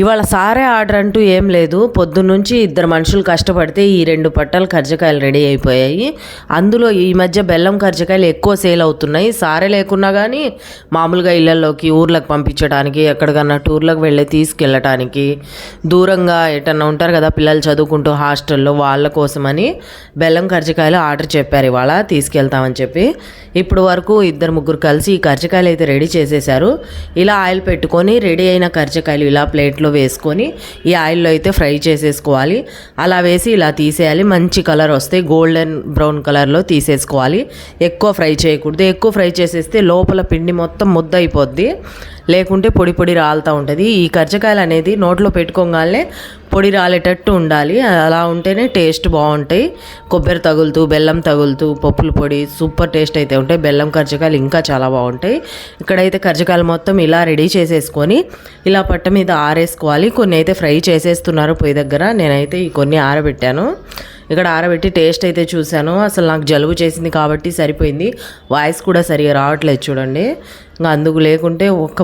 ఇవాళ సారే ఆర్డర్ అంటూ ఏం లేదు. పొద్దున్నుంచి ఇద్దరు మనుషులు కష్టపడితే ఈ రెండు పట్టాలు కర్జకాయలు రెడీ అయిపోయాయి. అందులో ఈ మధ్య బెల్లం కర్జకాయలు ఎక్కువ సేల్ అవుతున్నాయి. సారే లేకున్నా కానీ మామూలుగా ఇళ్ళలోకి ఊర్లకు పంపించడానికి ఎక్కడికన్నా టూర్లకు వెళ్ళి తీసుకెళ్ళటానికి దూరంగా ఎటన్నా ఉంటారు కదా పిల్లలు చదువుకుంటూ హాస్టల్లో వాళ్ళ కోసమని బెల్లం కర్జకాయలు ఆర్డర్ చెప్పారు ఇవాళ తీసుకెళ్తామని చెప్పి. ఇప్పుడు వరకు ఇద్దరు ముగ్గురు కలిసి ఈ కర్జకాయలు అయితే రెడీ చేసేసారు ఇలా ఆయిల్ పెట్టుకొని రెడీ అయిన కర్జకాయలు ఇలా ప్లేట్ ప్లేట్లో వేసుకొని ఈ ఆయిల్లో అయితే ఫ్రై చేసేసుకోవాలి. అలా వేసి ఇలా తీసేయాలి. మంచి కలర్ వస్తాయి గోల్డెన్ బ్రౌన్ కలర్లో తీసేసుకోవాలి. ఎక్కువ ఫ్రై చేయకూడదు. ఎక్కువ ఫ్రై చేసేస్తే లోపల పిండి మొత్తం ముద్ద అయిపోద్ది లేకుంటే పొడి పొడి రాలుతూ ఉంటుంది. ఈ కర్జకాయలు అనేది నోట్లో పెట్టుకోగానే పొడి రాలేటట్టు ఉండాలి. అలా ఉంటేనే టేస్ట్ బాగుంటాయి. కొబ్బరి తగులుతూ బెల్లం తగులుతూ పప్పుల పొడి సూపర్ టేస్ట్ అయితే ఉంటాయి. బెల్లం కర్జకాయలు ఇంకా చాలా బాగుంటాయి. ఇక్కడైతే కర్జకాయలు మొత్తం ఇలా రెడీ చేసేసుకొని ఇలా పట్ట మీద ఆరేసుకోవాలి. కొన్ని అయితే ఫ్రై చేసేస్తున్నారు పొయ్యి దగ్గర. నేనైతే ఈ కొన్ని ఆరబెట్టాను. ఇక్కడ ఆరబెట్టి టేస్ట్ అయితే చూశాను. అసలు నాకు జలుబు చేసింది కాబట్టి సరిపోయింది. వాయిస్ కూడా సరిగా రావట్లేదు చూడండి. ఇంకా అందుకు లేకుంటే ఒక్క